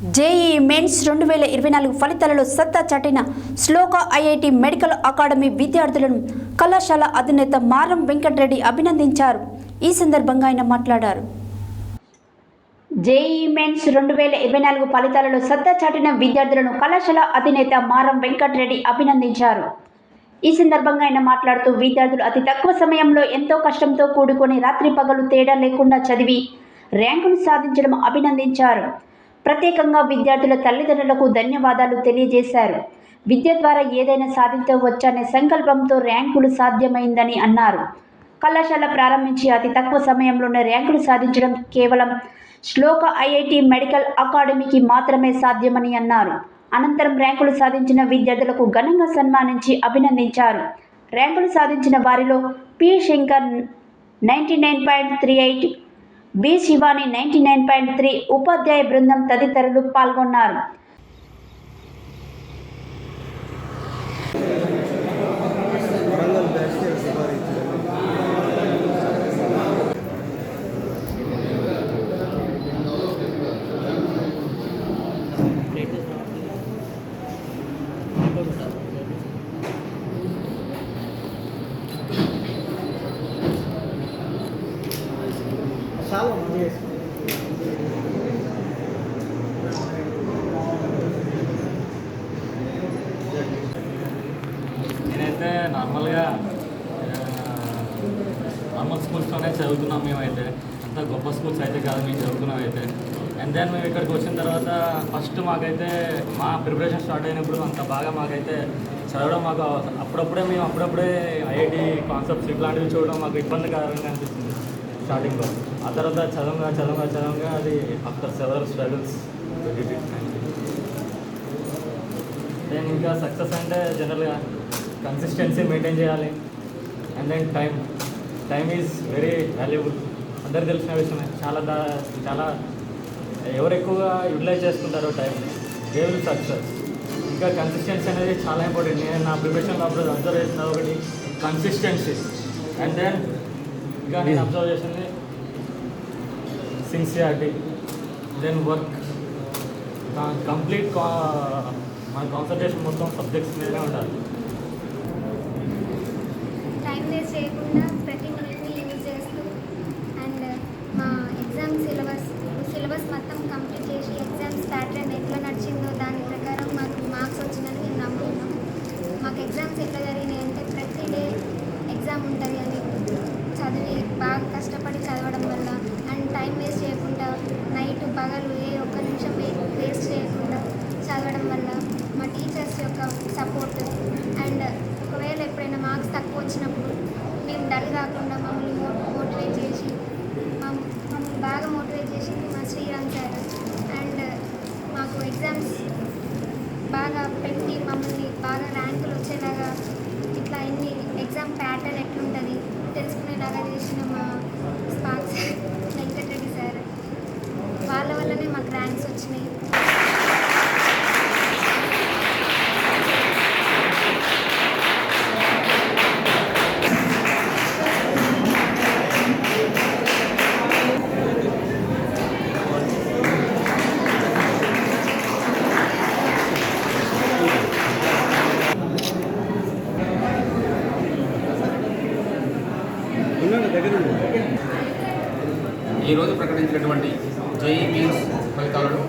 JEE mains రెండు వేల ఇరవై నాలుగు ఫలితాలలో సత్తా చాటిన శ్లోక ఐఐటి మెడికల్ అకాడమీ విద్యార్థులను కళాశాల అధినేత మారం వెంకటరెడ్డి అభినందించారు. ఈ సందర్భంగా ఆయన మాట్లాడారు. జేఈ మెయిన్స్ రెండు వేల ఇరవై నాలుగు ఫలితాలలో సత్తా చాటిన విద్యార్థులను కళాశాల అధినేత మారం వెంకటరెడ్డి అభినందించారు. ఈ సందర్భంగా ఆయన మాట్లాడుతూ విద్యార్థులు అతి తక్కువ సమయంలో ఎంతో కష్టంతో కూడుకొని రాత్రి పగలు తేడా లేకుండా చదివి ర్యాంకును సాధించడం అభినందించారు. ప్రత్యేకంగా విద్యార్థుల తల్లిదండ్రులకు ధన్యవాదాలు తెలియజేశారు. విద్య ద్వారా ఏదైనా సాధించవచ్చనే సంకల్పంతో ర్యాంకులు సాధ్యమైందని అన్నారు. కళాశాల ప్రారంభించి అతి తక్కువ సమయంలోనే ర్యాంకులు సాధించడం కేవలం శ్లోక ఐఐటి మెడికల్ అకాడమీకి మాత్రమే సాధ్యమని అన్నారు. అనంతరం ర్యాంకులు సాధించిన విద్యార్థులకు ఘనంగా సన్మానించి అభినందించారు. ర్యాంకులు సాధించిన వారిలో P Shankar ninety nine point three eight B Shivani ninety nine point three ఉపాధ్యాయ బృందం తదితరులు పాల్గొన్నారు Thank you సఫారీ చాలా మంది నేనైతే నార్మల్గా నార్మల్ స్కూల్స్లోనే చదువుతున్నాం మేమైతే. అంత గొప్ప స్కూల్స్ అయితే కాదు మేము చదువుకున్నాం అయితే అండ్ దెన్ మేము ఇక్కడికి వచ్చిన తర్వాత ఫస్ట్ మాకైతే మా ప్రిపరేషన్ స్టార్ట్ అయినప్పుడు అంత బాగా మాకైతే చదవడం మాకు అప్పుడప్పుడే మేము అప్పుడప్పుడే ఐఐటి కాన్సెప్ట్స్ ఇట్లాంటివి చూడడం మాకు ఇబ్బందికరంగా అనిపిస్తుంది స్టార్టింగ్లో. ఆ తర్వాత చదవంగా చదవంగా చదవంగా అది ఆఫ్టర్ సెవెరల్ స్ట్రగుల్స్ దెన్ ఇంకా సక్సెస్ అంటే జనరల్గా కన్సిస్టెన్సీ మెయింటైన్ చేయాలి. And then time time is very valuable అందరికి తెలిసిన విషయమే. చాలా దా చాలా ఎవరు ఎక్కువగా యూటిలైజ్ చేసుకుంటారో టైం దే విల్ సక్సెస్ ఇంకా కన్సిస్టెన్సీ అనేది చాలా ఇంపార్టెంట్ నేను నా ప్రిపరేషన్లో అప్పుడు అబ్జర్వ్ చేసిన ఒకటి కన్సిస్టెన్సీ అండ్ దెన్ ఇంకా నేను అబ్జర్వ్ చేసింది సిన్సియారిటీ దెన్ వర్క్ కంప్లీట్ మన కాన్సన్ట్రేషన్ మొత్తం సబ్జెక్ట్స్ మీదనే ఉండాలి టైం వేస్ట్ చేయకుండా ప్రతి మినిట్ని యూజ్ చేస్తూ అండ్ మా ఎగ్జామ్ సిలబస్ సిలబస్ మొత్తం కంప్లీట్ చేసి ఎగ్జామ్స్ ప్యాటర్న్ ఎట్లా నడిచిందో దాని ప్రకారం మాకు మార్క్స్ వచ్చిందని మేము నమ్ముతున్నాం మాకు ఎగ్జామ్స్ ఎట్లా జరిగినాయి అంటే ప్రతి డే ఎగ్జామ్ ఉంటుంది అని చదివి బాగా కష్టపడి చదవడం వల్ల అండ్ టైం వేస్ట్ చేయకుండా నైట్ పగలు ఏ ఒక్క నిమిషం వేస్ట్ చేయకుండా చదవడం వల్ల మా టీచర్స్ యొక్క సపోర్ట్ అండ్ ఒకవేళ ఎప్పుడైనా మార్క్స్ తక్కువ వచ్చినప్పుడు మేము డల్ కాకుండా మమ్మల్ని మో మోటివేట్ చేసి మమ్- మమ్మల్ని బాగా మోటివేట్ చేసింది మా శ్రీరామ్ సార్ అండ్ మాకు ఎగ్జామ్స్ బాగా పెట్టి మమ్మల్ని బాగా ర్యాంకులు వచ్చేలాగా ఇట్లా ఎన్ని ఎగ్జామ్ ప్యాటర్న్ ఎట్లుంటుంది తెలుసుకునేలాగా మా స్పాన్స్ వెంకటరెడ్డి సార్. వాళ్ళ వల్లనే మాకు ర్యాంక్స్ వచ్చినాయి. ఈరోజు ప్రకటించినటువంటి జేఈ మీన్స్ ఫలితాలను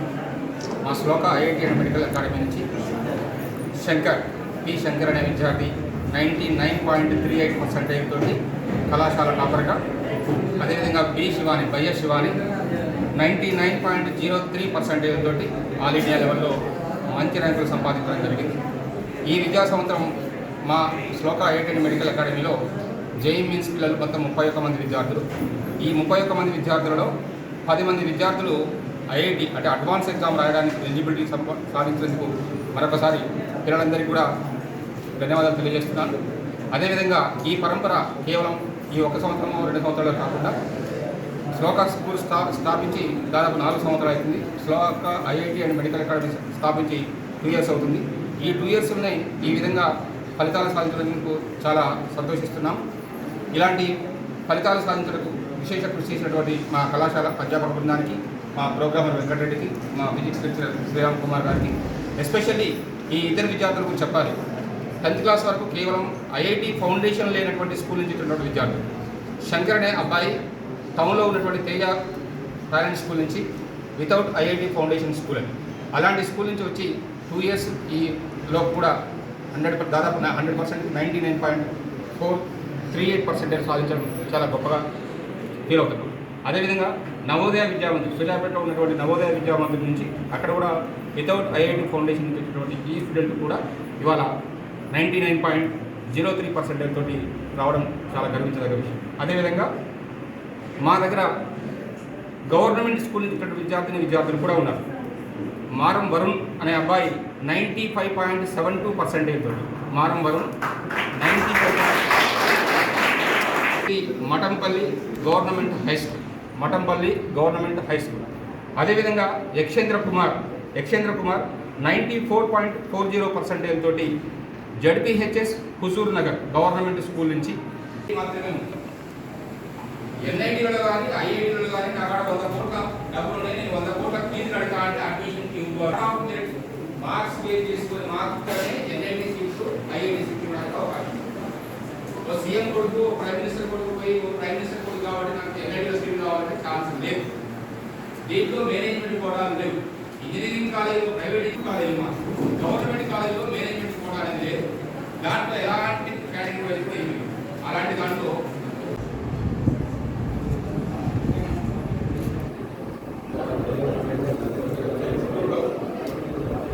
మా శ్లోక ఐఐటి మెడికల్ అకాడమీ నుంచి శంకర్ పి. శంకర్ అనే విద్యార్థి ninety nine point three eight percentage తోటి కళాశాల టాపర్గా అదేవిధంగా B. Shivani Bayya Shivani ninety nine point zero three percentage తోటి ఆల్ ఇండియా లెవెల్లో మంచి ర్యాంకులు సంపాదించడం జరిగింది. ఈ విద్యా సంవత్సరం మా శ్లోక ఐఐటి మెడికల్ అకాడమీలో జేఈ మీన్స్ పిల్లలు మొత్తం ముప్పై ఒక్క మంది విద్యార్థులు. ఈ ముప్పై ఒక్క మంది విద్యార్థులలో పది మంది విద్యార్థులు ఐఐటి అంటే అడ్వాన్స్ ఎగ్జామ్ రాయడానికి ఎలిజిబిలిటీ సంప సాధించినందుకు మరొకసారి పిల్లలందరికీ కూడా ధన్యవాదాలు తెలియజేస్తున్నాను. అదేవిధంగా ఈ పరంపర కేవలం ఈ ఒక సంవత్సరం రెండు సంవత్సరాలు కాకుండా శ్లోక స్కూల్ స్థా స్థాపించి దాదాపు నాలుగు సంవత్సరాలు అవుతుంది. Shloka IIT and medical academy స్థాపించి టూ ఇయర్స్ అవుతుంది. ఈ టూ ఇయర్స్ ఉన్నాయి. ఈ విధంగా ఫలితాలు సాధించినందుకు చాలా సంతోషిస్తున్నాం. ఇలాంటి ఫలితాలు సాధించడానికి విశేష కృషి చేసినటువంటి మా కళాశాల అధ్యాపక బృందానికి మా ప్రోగ్రామర్ వెంకటరెడ్డికి మా ఫిజిక్స్ లెక్చరర్ శ్రీరామ్ కుమార్ గారికి ఎస్పెషల్లీ ఈ ఇద్దరు విద్యార్థులకు చెప్పాలి. టెన్త్ క్లాస్ వరకు కేవలం ఐఐటి ఫౌండేషన్ లేనటువంటి స్కూల్ నుంచి ఉన్నటువంటి విద్యార్థులు. శంకర్ అనే అబ్బాయి టౌన్లో ఉన్నటువంటి తేజ టాలెంట్ స్కూల్ నుంచి వితౌట్ ఐఐటి ఫౌండేషన్ స్కూల్ అని. అలాంటి స్కూల్ నుంచి వచ్చి టూ ఇయర్స్ ఈ లోపు కూడా హండ్రెడ్ దాదాపు hundred percent ninety nine point four three eight percentage సాధించడం చాలా గొప్పగా ఫీల్ అవుతున్నాం. అదేవిధంగా నవోదయ విద్యావంతులు సూర్యాపేటలో ఉన్నటువంటి నవోదయ విద్యావంతుల నుంచి అక్కడ కూడా వితౌట్ ఐఐటి ఫౌండేషన్ పెట్టినటువంటి ఈ స్టూడెంట్ కూడా ఇవాళ ninety nine point zero three percentage తోటి రావడం చాలా గర్వించదగ్గ విషయం. అదేవిధంగా మా దగ్గర గవర్నమెంట్ స్కూల్ నుంచి విద్యార్థిని విద్యార్థులు కూడా ఉన్నారు. మారం వరుణ్ అనే అబ్బాయి ninety five point seven two percentage తోటి Maram Varun ninety five Mathampalli government high school Mathampalli government high school. అదేవిధంగా Yakshendra Kumar Yakshendra Kumar ninety four point four zero percentage తోటి ZPHS Huzurnagar government school నుంచి మాత్రమే ఎన్ఐటీలో కానీ ఐఐటీలో కానీ నా వంద కోట్ల డబ్బులు ఉన్నాయి. నేను వంద కోట్ల ఫీజు అడగా అంటే అడ్మిషన్కి మార్క్స్ పే చేసుకుని మార్క్స్తోనే ఎన్ఐటీ సీట్లు ఐఐటీ సీఎం కొడుకు ఓ ప్రైమ్ మినిస్టర్ కొడుకు పోయి ఓ ప్రైమ్ మినిస్టర్ కొడుకు కాబట్టి నాకు ఎన్ఐటీలో స్కీమ్ కావాలంటే ఛాన్స్ లేదు. దీంట్లో మేనేజ్మెంట్ కూడా లేవు ఇంజనీరింగ్ కాలేజీలో ప్రైవేట్ కాలేజీలో గవర్నమెంట్ కాలేజీలో మేనేజ్మెంట్ కూడా అనేది లేదు. దాంట్లో